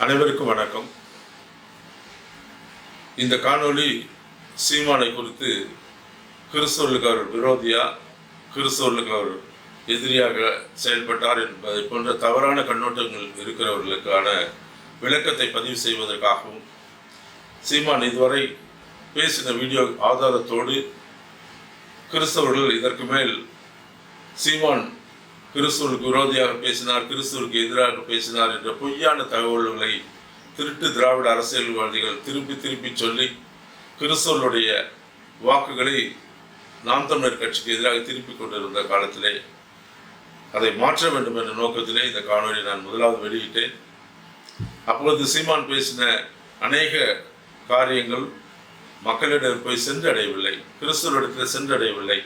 அனைவருக்கும் வணக்கம். இந்த காணொளி சீமானை குறித்து கிறிஸ்தவர்களுக்கு அவர் விரோதியா கிறிஸ்தவர்களுக்கு அவர் எதிரியாக செயல்பட்டார் என்பதை போன்ற தவறான கண்ணோட்டங்கள் இருக்கிறவர்களுக்கான விளக்கத்தை பதிவு செய்வதற்காகவும் சீமான் இதுவரை பேசின வீடியோ ஆதாரத்தோடு கிறிஸ்தவர்கள் இதற்கு மேல் சீமான் கிறிஸ்துவனுக்கு விரோதியாக பேசினார் கிறிஸ்துவுக்கு எதிராக பேசினார் என்ற பொய்யான தகவல்களை திருட்டு திராவிட அரசியல்வாதிகள் திருப்பி திருப்பி சொல்லி கிறிஸ்தவர்களுடைய வாக்குகளை நாம் தமிழர் கட்சிக்கு எதிராக திருப்பி கொண்டிருந்த காலத்திலே அதை மாற்ற வேண்டும் என்ற நோக்கத்திலே இந்த காணொலி நான் முதலாவது வெளியிட்டேன். அப்பொழுது சீமான் பேசின அநேக காரியங்கள் மக்களிடம் போய் சென்றடையவில்லை கிறிஸ்துவரிடத்தில் சென்றடையவில்லை.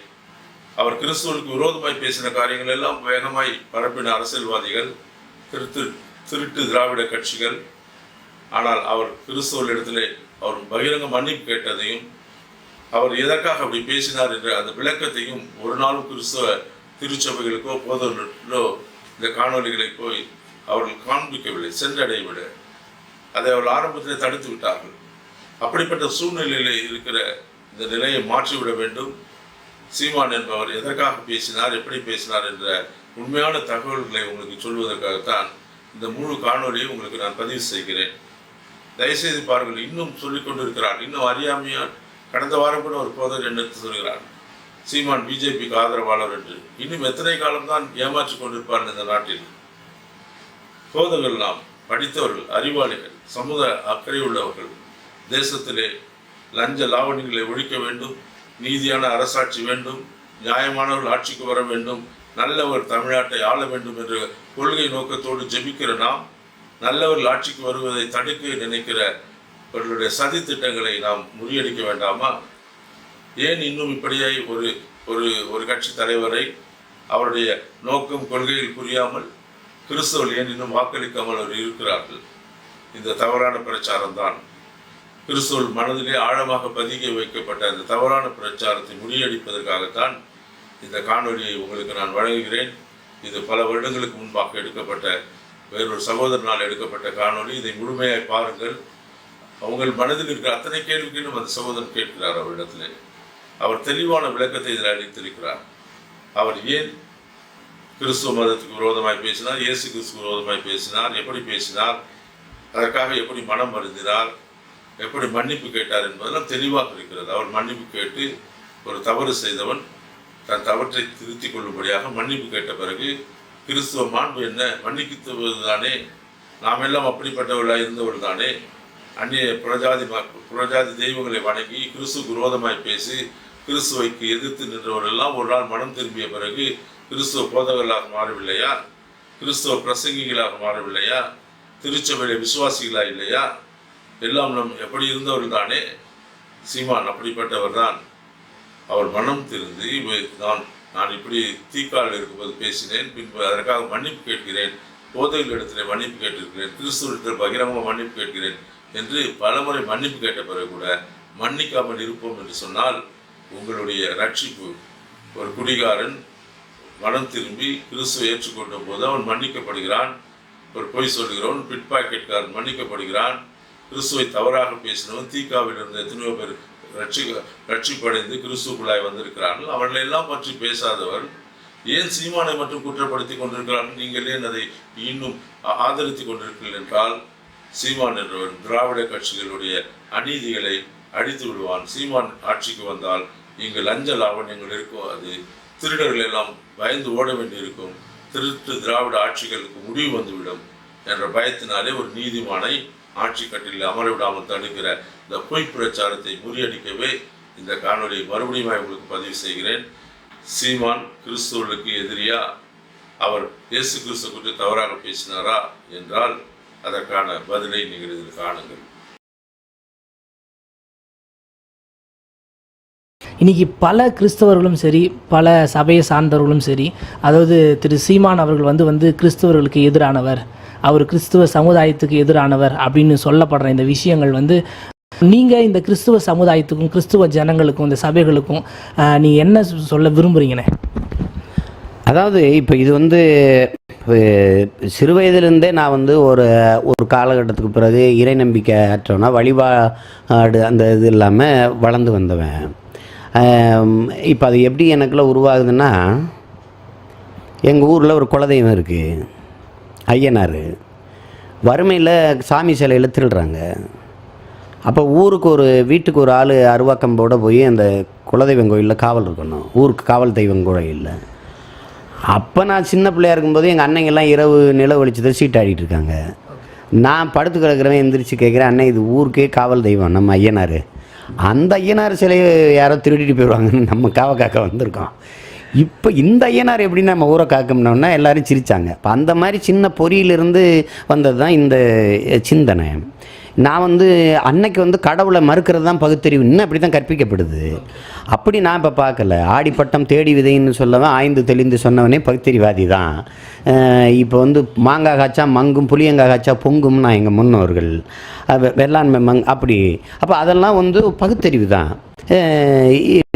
அவர் கிறிஸ்துவனுக்கு விரோதமாய் பேசின காரியங்கள் எல்லாம் வேகமாய் பரப்பின அரசியல்வாதிகள் திருத்து திருட்டு திராவிட கட்சிகள். ஆனால் அவர் கிறிஸ்துவரிடத்திலே அவர் பகிரங்க மன்னிப்பு கேட்டதையும் அவர் எதற்காக அப்படி பேசினார் என்ற அந்த விளக்கத்தையும் ஒரு நாளும் கிறிஸ்துவ திருச்சபைகளுக்கோ போதோ இந்த காணொலிகளை போய் அவர்கள் காண்பிக்கவில்லை சென்றடையவில்லை. அதை அவர்கள் ஆரம்பத்திலே தடுத்து விட்டார்கள். அப்படிப்பட்ட சூழ்நிலையில் இருக்கிற இந்த நிலையை மாற்றிவிட வேண்டும். சீமான் என்பவர் எதற்காக பேசினார் எப்படி பேசினார் என்ற உண்மையான தகவல்களை உங்களுக்கு சொல்வதற்காகத்தான் இந்த முழு காணொலியை உங்களுக்கு நான் பதிவு செய்கிறேன். தயவுசெய்து பாருங்கள் இன்னும் சொல்லிக் கொண்டிருக்கிறார். இன்னும் அறியாமையால் கடந்த வாரம் கூட ஒரு போதர் என்று சொல்கிறார் சீமான் பிஜேபிக்கு ஆதரவாளர் என்று. இன்னும் எத்தனை காலம்தான் ஏமாற்றிக் கொண்டிருப்பார் இந்த நாட்டில்? போதர்கள் நாம் படித்தவர்கள் அறிவாளிகள் சமூக அக்கறை உள்ளவர்கள் தேசத்திலே லஞ்ச லாவணிகளை ஒழிக்க வேண்டும் நீதியான அரசாட்சி வேண்டும் நியாயமானவர்கள் ஆட்சிக்கு வர வேண்டும் நல்லவர் தமிழ்நாட்டை ஆள வேண்டும் என்ற கொள்கை நோக்கத்தோடு ஜெபிக்கிற நாம் நல்லவர்கள் ஆட்சிக்கு வருவதை தடுக்க நினைக்கிற அவர்களுடைய சதி திட்டங்களை நாம் முறியடிக்க வேண்டாமா? ஏன் இன்னும் இப்படியே ஒரு ஒரு ஒரு கட்சி தலைவரை அவருடைய நோக்கம் கொள்கையில் புரியாமல் கிறிஸ்தவர்கள் ஏன் இன்னும் வாக்களிக்காமல் அவர் இருக்கிறார்கள்? இந்த தவறான பிரச்சாரம் தான் கிறிஸ்துவ மனதிலே ஆழமாக பதிக வைக்கப்பட்ட அந்த தவறான பிரச்சாரத்தை முறியடிப்பதற்காகத்தான் இந்த காணொலியை உங்களுக்கு நான் வழங்குகிறேன். இது பல வருடங்களுக்கு முன்பாக எடுக்கப்பட்ட வேறொரு சகோதரனால் எடுக்கப்பட்ட காணொளி. இதை முழுமையாக பாருங்கள். அவங்கள் மனதில் இருக்கிற அத்தனை கேள்விகளும் அந்த சகோதரன் கேட்கிறார் அவரிடத்தில். அவர் தெளிவான விளக்கத்தை இதில் அளித்திருக்கிறார். அவர் ஏன் கிறிஸ்துவ மதத்துக்கு விரோதமாய் பேசினார்? இயேசு கிறிஸ்துவ விரோதமாய் பேசினார்? எப்படி பேசினார்? அதற்காக எப்படி மனம் வருந்தினார்? எப்படி மன்னிப்பு கேட்டார் என்பதெல்லாம் தெளிவாக இருக்கிறது. அவர் மன்னிப்பு கேட்டு ஒரு தவறு செய்தவன் தன் தவற்றை திருத்திக் கொள்ளும்படியாக மன்னிப்பு கேட்ட பிறகு கிறிஸ்துவ மாண்பு என்ன? மன்னிக்குவது தானே? நாம் எல்லாம் அப்படிப்பட்டவர்களாக இருந்தவர்கள் தானே? அந்நிய புறஜாதி ம- புறஜாதி தெய்வங்களை வணங்கி கிறிஸ்துவுக்கு விரோதமாய் பேசி கிறிஸ்துவைக்கு எதிர்த்து நின்றவர்கள் எல்லாம் ஒரு நாள் மனம் திரும்பிய பிறகு கிறிஸ்துவ போதகர்களாக மாறவில்லையா? கிறிஸ்துவ பிரசங்கிகளாக மாறவில்லையா? திருச்சபையில விசுவாசிகளா இல்லையா? எல்லாம் நம் எப்படி இருந்தவர் தானே சீமான் அப்படிப்பட்டவர் தான். அவர் மனம் திருந்தி நான் நான் இப்படி தீக்கால் இருக்கும்போது பேசினேன் பின்பு அதற்காக மன்னிப்பு கேட்கிறேன் போதைகள் இடத்துல மன்னிப்பு கேட்டிருக்கிறேன் கிறிஸ்துவத்தில் பகிரமாக மன்னிப்பு கேட்கிறேன் என்று பலமுறை மன்னிப்பு கேட்ட பிறகு கூட மன்னிக்காமல் இருப்போம் என்று சொன்னால் உங்களுடைய ரட்சிப்பு ஒரு குடிகாரன் மனம் திரும்பி கிறிஸ்துவை ஏற்றுக்கொண்ட போது அவன் மன்னிக்கப்படுகிறான். ஒரு பொய் சொல்கிறவன் பிட் பாக்கெட்காரன் மன்னிக்கப்படுகிறான். கிறிஸ்துவை தவறாக பேசினவன் தீக்காவில் இருந்த எத்தனையோ பேர் ரட்சி ரட்சிப்படைந்து கிறிஸ்துக்குள்ளாய் வந்திருக்கிறார்கள். அவர்களை எல்லாம் பற்றி பேசாதவர். ஏன் சீமானை மட்டும் குற்றப்படுத்தி கொண்டிருக்கிறார்கள்? நீங்கள் ஏன் அதை இன்னும் ஆதரித்து ஆதரித்துக் கொண்டிருக்கிறீர்கள் என்றால் சீமான் என்றவன் திராவிட கட்சிகளுடைய அநீதிகளை அடித்து விடுவான். சீமான் ஆட்சிக்கு வந்தால் இங்கு லஞ்ச லாவண்யங்கள் இருக்கும். அது திருடர்கள் எல்லாம் பயந்து ஓட வேண்டியிருக்கும். திருட்டு திராவிட ஆட்சிகளுக்கு முடிவு வந்துவிடும். என்ற பயத்தினாலே ஒரு நீதிமானை ஆட்சி கட்டில் அமர விடாமல் தடுக்கிற இந்த பொய் பிரச்சாரத்தை முறியடிக்கவே இந்த காணொலியை மறுபடியும் உங்களுக்கு பதிவு செய்கிறேன். சீமான் கிறிஸ்துவர்களுக்கு எதிரியா? அவர் இயேசு கிறிஸ்து குறித்து தவறாக பேசினாரா என்றால் அதற்கான பதிலை நீங்கள் இதில் காணுங்கள். இன்னைக்கு பல கிறிஸ்தவர்களும் சரி பல சபையை சார்ந்தவர்களும் சரி அதாவது திரு சீமான் அவர்கள் வந்து வந்து கிறிஸ்தவர்களுக்கு எதிரானவர். அவர் கிறிஸ்துவ சமுதாயத்துக்கு எதிரானவர் அப்படின்னு சொல்லப்படுற இந்த விஷயங்கள் வந்து நீங்கள் இந்த கிறிஸ்துவ சமுதாயத்துக்கும் கிறிஸ்துவ ஜனங்களுக்கும் இந்த சபைகளுக்கும் நீங்கள் நீ என்ன சொல்ல விரும்புகிறீங்கண்ணே அதாவது இப்போ இது வந்து சிறு வயதிலிருந்தே நான் வந்து ஒரு ஒரு காலகட்டத்துக்கு பிறகு இறை நம்பிக்கை ஆற்றோன்னா வழிபாடு அந்த இது இல்லாமல் வளர்ந்து வந்தவன். இப்போ அது எப்படி எனக்குள்ளே உருவாகுதுன்னா எங்கள் ஊரில் ஒரு குலதெய்வம் இருக்குது ஐயனார். வறுமையில் சாமி சிலையில் திருடுறாங்க அப்போ ஊருக்கு ஒரு வீட்டுக்கு ஒரு ஆள் அருவாக்கம்போட போய் அந்த குலதெய்வம் கோயிலில் காவல் இருக்கணும். ஊருக்கு காவல் தெய்வம் கோயிலில். அப்போ நான் சின்ன பிள்ளையா இருக்கும்போது எங்கள் அன்னைங்கெல்லாம் இரவு நில வெளிச்சத்தை சீட் இருக்காங்க. நான் படுத்து கிடக்கிறவன் எந்திரிச்சு கேட்குறேன் அண்ணன் இது ஊருக்கே காவல் தெய்வம் நம்ம ஐயனார். அந்த ஐயனார் சிலையை யாரோ திருடிட்டு போயிடுவாங்கன்னு நம்ம காவக்காக்க காக்க வந்திருக்கோம். இப்போ இந்த ஐயனார் எப்படி நம்ம ஊரை காக்கணும்னா எல்லாரும் சிரித்தாங்க இப்போ அந்த மாதிரி சின்ன பொறியிலிருந்து வந்தது தான் இந்த சிந்தனை. நான் வந்து அன்னைக்கு வந்து கடவுளை மறுக்கிறது தான் பகுத்தறிவு. இன்னும் அப்படி தான் கற்பிக்கப்படுது. அப்படி நான் இப்போ பார்க்கல. ஆடிப்பட்டம் தேடி விதைன்னு சொல்லவன் ஆய்ந்து தெளிந்து சொன்னவனே பகுத்தறிவாதி தான் இப்போ வந்து மாங்காய் காய்ச்சா மங்கும் புளியங்காய் காய்ச்சா பொங்கும்னா எங்கள் முன்னோர்கள். வெள்ளாண்மை மங் அப்படி. அப்போ அதெல்லாம் வந்து பகுத்தறிவு தான்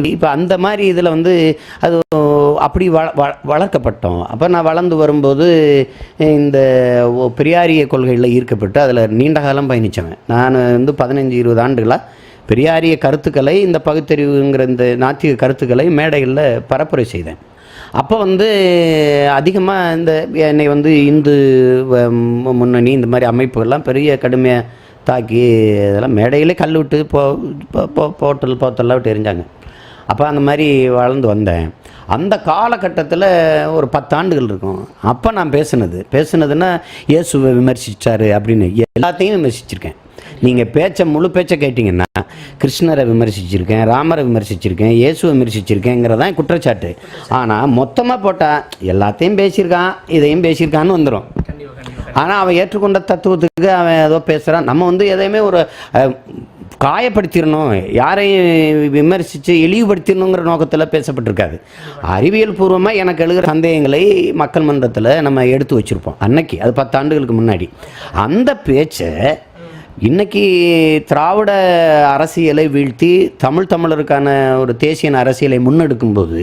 இப்போ அந்த மாதிரி இதில் வந்து அது அப்படி வள வ- வளர்க்கப்பட்டோம். அப்போ நான் வளர்ந்து வரும்போது இந்த பெரியாரிய கொள்கையில் ஈர்க்கப்பட்டு அதில் நீண்ட காலம் பயணித்தவன் நான் வந்து பதினஞ்சு இருபது ஆண்டுகளாக பெரியாரிய கருத்துக்களை இந்த பகுத்தறிவுங்கிற இந்த நாத்திக கருத்துக்களை மேடைகளில் பரப்புரை செய்தேன். அப்போ வந்து அதிகமாக இந்த என்னை வந்து இந்து வ- முன்னணி இந்த மாதிரி அமைப்புகள்லாம் பெரிய கடுமையாக தாக்கி இதெல்லாம் மேடையிலே கல் விட்டு போ போட்டல் போத்தெல்லாம் விட்டு எரிஞ்சாங்க. அப்போ அந்த மாதிரி வளர்ந்து வந்தேன். அந்த காலகட்டத்தில் ஒரு பத்தாண்டுகள் இருக்கும். அப்போ நான் பேசுனது. பேசுனதுன்னா இயேசுவை விமர்சித்தார் அப்படின்னு. எல்லாத்தையும் விமர்சிச்சிருக்கேன். நீங்கள் பேச்சை முழு பேச்சை கேட்டிங்கன்னா கிருஷ்ணரை விமர்சிச்சிருக்கேன் ராமரை விமர்சிச்சிருக்கேன் இயேசுவை விமர்சிச்சிருக்கேங்கிறதான் குற்றச்சாட்டு. ஆனால் மொத்தமாக போட்டால் எல்லாத்தையும் பேசியிருக்கான் இதையும் பேசியிருக்கான்னு வந்துடும் ஆனால் அவன் ஏற்றுக்கொண்ட தத்துவத்துக்கு அவன் ஏதோ பேசுகிறான் நம்ம வந்து எதையுமே ஒரு காயப்படுத்திடணும். யாரையும் விமர்சித்து இழிவுபடுத்திடணுங்கிற நோக்கத்தில் பேசப்பட்டிருக்காது. அறிவியல் பூர்வமாக எனக்கு எழுகிற சந்தேகங்களை மக்கள் மன்றத்தில் நம்ம எடுத்து வச்சுருப்போம். அன்னைக்கு அது பத்து ஆண்டுகளுக்கு முன்னாடி. அந்த பேச்சை இன்னைக்கு திராவிட அரசியலை வீழ்த்தி தமிழ் தமிழருக்கான ஒரு தேசிய அரசியலை முன்னெடுக்கும்போது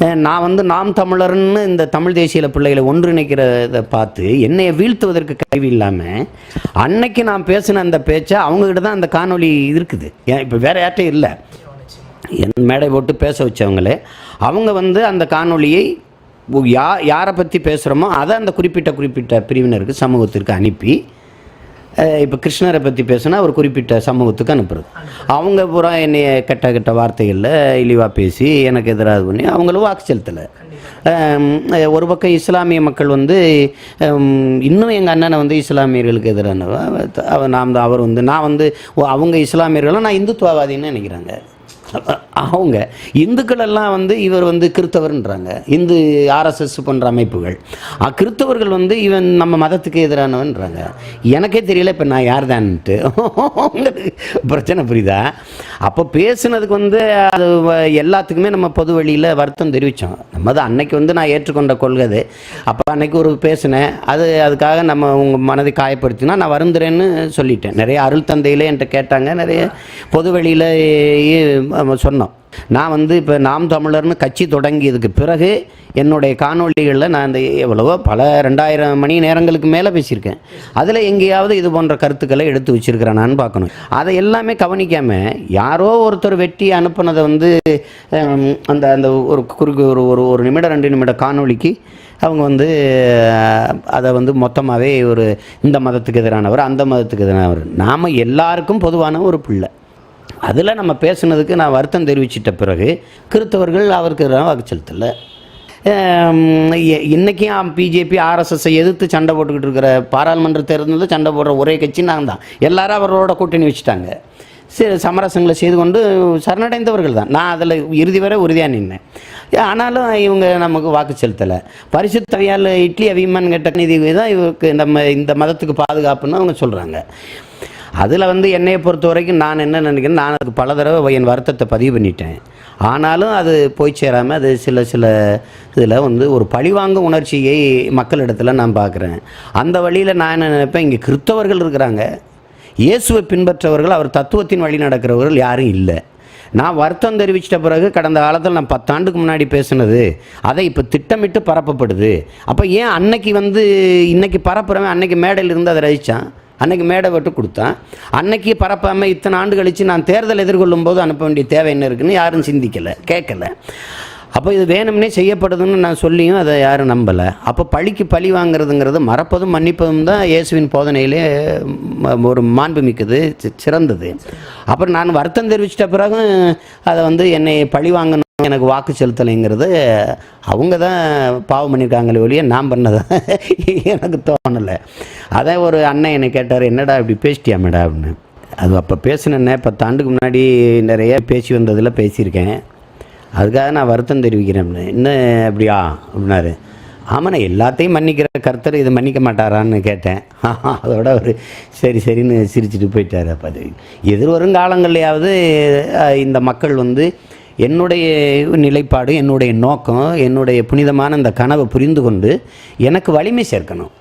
நான் வந்து நாம் தமிழர்னு இந்த தமிழ் தேசிய பிள்ளைகளை ஒன்றிணைக்கிறத பார்த்து என்னையை வீழ்த்துவதற்கு கருவி இல்லாமல் அன்னைக்கு நான் பேசின அந்த பேச்சை அவங்கக்கிட்ட தான் அந்த காணொலி இருக்குது. ஏன் இப்போ வேற யார்ட்டையும் இல்லை. என் மேடை போட்டு பேச வச்சவங்களே அவங்க வந்து அந்த காணொலியை யா யாரை பற்றி பேசுகிறோமோ அதை அந்த குறிப்பிட்ட குறிப்பிட்ட பிரிவினருக்கு சமூகத்திற்கு அனுப்பி இப்போ கிருஷ்ணரை பற்றி பேசுனா அவர் குறிப்பிட்ட சமூகத்துக்கு அனுப்புறது. அவங்க பூரா என்னைய கெட்ட கெட்ட வார்த்தைகளில் இழிவாக பேசி எனக்கு எதிராக பண்ணி அவங்களும் வாக்கு செலுத்தலை. ஒரு பக்கம் இஸ்லாமிய மக்கள் வந்து இன்னும் எங்கள் அண்ணனை வந்து இஸ்லாமியர்களுக்கு எதிரானவ? அவ- நாம் தான் அவர் வந்து நான் வந்து அவங்க இஸ்லாமியர்களும் நான் இந்துத்துவவாதின்னு நினைக்கிறாங்க. அவங்க இந்துக்கள் எல்லாம் வந்து இவர் வந்து கிறித்தவர்ன்றாங்க. இந்து ஆர்எஸ்எஸ் போன்ற அமைப்புகள். அ, கிறித்தவர்கள் வந்து இவன் நம்ம மதத்துக்கு எதிரானவன்றாங்க. எனக்கே தெரியல இப்போ நான் யார் தான்ட்டு உங்களுக்கு பிரச்சனை புரியுதா? அப்போ பேசுனதுக்கு வந்து அது வ- எல்லாத்துக்குமே நம்ம பொது வழியில் வருத்தம் தெரிவித்தோம் நம்ம தான் அன்னைக்கு வந்து நான் ஏற்றுக்கொண்ட கொள்கை அது. அப்போ அன்னைக்கு ஒரு பேசினேன். அது அதுக்காக நம்ம உங்கள் மனதை காயப்படுத்தினா நான் வருந்துறேன்னு சொல்லிட்டேன். நிறைய அருள் தந்தையிலே என்கிட்ட கேட்டாங்க. நிறைய பொது வெளியில் சொன்னோம். நான் வந்து இப்போ நாம் தமிழர்னு கட்சி தொடங்கியதுக்கு பிறகு என்னுடைய காணொளிகளில் நான் இந்த எவ்வளவோ பல ரெண்டாயிரம் மணி நேரங்களுக்கு மேலே பேசியிருக்கேன். அதில் எங்கேயாவது இது போன்ற கருத்துக்களை எடுத்து வச்சிருக்கிறேனான்னு பார்க்கணும். அதை எல்லாமே கவனிக்காமல் யாரோ ஒருத்தர் வெட்டி அனுப்புனதை வந்து அந்த அந்த ஒரு குறுக்கு ஒரு ஒரு ஒரு நிமிடம் ரெண்டு நிமிட காணொளிக்கு அவங்க வந்து அதை வந்து மொத்தமாகவே ஒரு இந்த மதத்துக்கு எதிரானவர் அந்த மதத்துக்கு எதிரானவர். நாம் எல்லாருக்கும் பொதுவான ஒரு பிள்ளை. அதில் நம்ம பேசுனதுக்கு நான் வருத்தம் தெரிவிச்சிட்ட பிறகு கிறித்தவர்கள் அவருக்கு வாக்கு செலுத்தலை. இன்றைக்கும் பிஜேபி ஆர்எஸ்எஸ்ஸை எதிர்த்து சண்டை போட்டுக்கிட்டு இருக்கிற பாராளுமன்ற தேர்தலில் சண்டை போடுற ஒரே கட்சி நான் தான். எல்லாரும் அவரோட கூட்டணி வச்சுட்டாங்க. சரி சமரசங்களை செய்து கொண்டு சரணடைந்தவர்கள் தான். நான் அதில் இறுதி வரை உறுதியாக நின்னேன். ஆனாலும் இவங்க நமக்கு வாக்கு செலுத்தலை. பரிசுத்தவையால் இட்லி அபிமான் கேட்ட நிதி தான் இவருக்கு நம்ம இந்த மதத்துக்கு பாதுகாப்புன்னு அவங்க சொல்கிறாங்க அதில் வந்து என்னையை பொறுத்த வரைக்கும் நான் என்ன நினைக்கிறேன் நான் அதுக்கு பல தடவை என் வருத்தத்தை பதிவு பண்ணிட்டேன். ஆனாலும் அது போய் சேராமல் அது சில சில இதில் வந்து ஒரு பழிவாங்கும் உணர்ச்சியை மக்களிடத்தில் நான் பார்க்குறேன் அந்த வழியில் நான் என்ன நினைப்பேன் இங்கே கிறித்தவர்கள் இருக்கிறாங்க. இயேசுவை பின்பற்றவர்கள் அவர் தத்துவத்தின் வழி நடக்கிறவர்கள் யாரும் இல்லை. நான் வருத்தம் தெரிவிச்சிட்ட பிறகு கடந்த காலத்தில் நான் பத்தாண்டுக்கு முன்னாடி பேசுனது அதை இப்போ திட்டமிட்டு பரப்பப்படுது. அப்போ ஏன் அன்னைக்கு வந்து இன்னைக்கு பரப்புறவன் அன்னைக்கு மேடையில் இருந்து அதை ரசித்தான் அன்னைக்கு மேடை விட்டு கொடுத்தான். அன்னைக்கு பரப்பாமல் இத்தனை ஆண்டு கழித்து நான் தேர்தல் எதிர்கொள்ளும் போது அனுப்ப வேண்டிய தேவை என்ன இருக்குன்னு யாரும் சிந்திக்கலை கேட்கல. அப்போ இது வேணும்னே செய்யப்படுதுன்னு நான் சொல்லியும் அதை யாரும் நம்பலை. அப்போ பழிக்கு பழி வாங்குறதுங்கிறது மறப்பதும் மன்னிப்பதும் தான் இயேசுவின் போதனையிலே ஒரு மாண்பு மிக்கது சிறந்தது. அப்புறம் நான் வருத்தம் தெரிவிச்சிட்ட பிறகு அதை வந்து என்னை பழி வாங்கணும் எனக்கு வாக்கு செலுத்தலைங்கிறது அவங்க தான் பாவம் பண்ணியிருக்காங்களே ஒழிய நான் பண்ணதை எனக்கு தோணலை. அதே ஒரு அண்ணன் என்னை கேட்டார் என்னடா இப்படி பேசிட்டியா மேடா அப்படின்னு. அது அப்போ பேசினேன்னே பத்தாண்டுக்கு முன்னாடி நிறைய பேசி வந்ததில் பேசியிருக்கேன். அதுக்காக நான் வருத்தம் தெரிவிக்கிறேன் இன்னும் அப்படியா? அப்படின்னாரு. ஆமாண்ணே எல்லாத்தையும் மன்னிக்கிற கர்த்தர் இதை மன்னிக்க மாட்டாரான்னு கேட்டேன். அதோட அவர் சரி சரின்னு சிரிச்சிட்டு போயிட்டார் அப்போ. அது எதிர்வரும் காலங்கள்லையாவது இந்த மக்கள் வந்து என்னுடைய நிலைப்பாடு என்னுடைய நோக்கம் என்னுடைய புனிதமான இந்த கனவை புரிந்து கொண்டு எனக்கு வலிமை சேர்க்கணும்.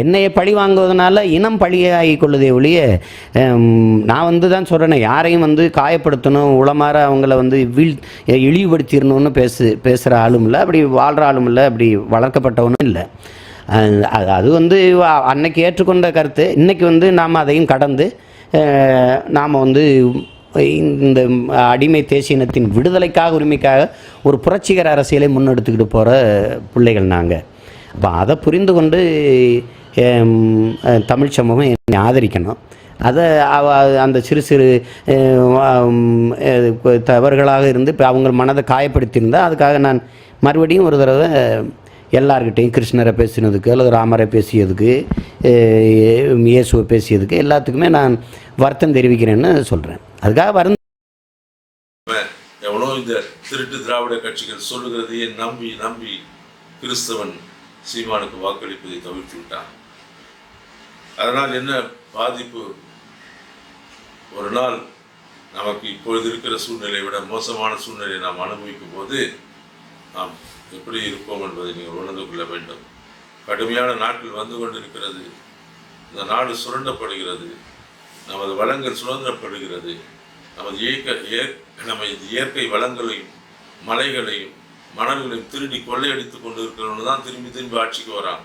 என்னைய பழி வாங்குவதனால இனம் பழியாகி கொள்ளுதே ஒழிய நான் வந்து தான் சொல்கிறேன் யாரையும் வந்து காயப்படுத்தணும் உளமாற அவங்கள வந்து வீழ் இழிவுபடுத்திடணும்னு பேசு பேசுகிற ஆளும் இல்லை அப்படி வாழ்கிற ஆளும் இல்லை அப்படி வளர்க்கப்பட்டவனும் இல்லை. அது அது வந்து அன்னைக்கு ஏற்றுக்கொண்ட கருத்து. இன்னைக்கு வந்து நாம் அதையும் கடந்து நாம் வந்து இந்த அடிமை தேசியனத்தின் விடுதலைக்காக உரிமைக்காக ஒரு புரட்சிகர அரசியலை முன்னெடுத்துக்கிட்டு போகிற பிள்ளைகள் நாங்கள் அப்போ அதை புரிந்து கொண்டு தமிழ் சமூகம் என்னை ஆதரிக்கணும். அதை அந்த சிறு சிறு தவறுகளாக இருந்து இப்போ அவங்க மனதை காயப்படுத்தியிருந்தால் அதுக்காக நான் மறுபடியும் ஒரு தடவை எல்லார்கிட்டையும் கிருஷ்ணரை பேசினதுக்கு அல்லது ராமரை பேசியதுக்கு இயேசுவை பேசியதுக்கு எல்லாத்துக்குமே நான் வருத்தம் தெரிவிக்கிறேன்னு சொல்கிறேன் அதுக்காக வருந்த எவ்வளோ இந்த திருட்டு திராவிட கட்சிகள் சொல்லுகிறதையே நம்பி நம்பி கிறிஸ்தவன் சீமானுக்கு வாக்களிப்பதை தவிர்த்து விட்டான். அதனால் என்ன பாதிப்பு? ஒரு நாள் நமக்கு இப்பொழுது இருக்கிற சூழ்நிலையை விட மோசமான சூழ்நிலையை நாம் அனுபவிக்கும் போது நாம் எப்படி இருப்போம் என்பதை நீங்கள் உணர்ந்து கொள்ள வேண்டும். கடுமையான நாட்கள் வந்து கொண்டிருக்கிறது. இந்த நாடு சுரண்டப்படுகிறது. நமது வளங்கள் சுதந்திரப்படுகிறது. நமது இயக்க இயற் நமது இயற்கை வளங்களையும் மலைகளையும் மணல்களையும் திருடி கொள்ளையடித்து கொண்டு இருக்கிறவங்க தான் திரும்பி திரும்பி ஆட்சிக்கு வராங்க.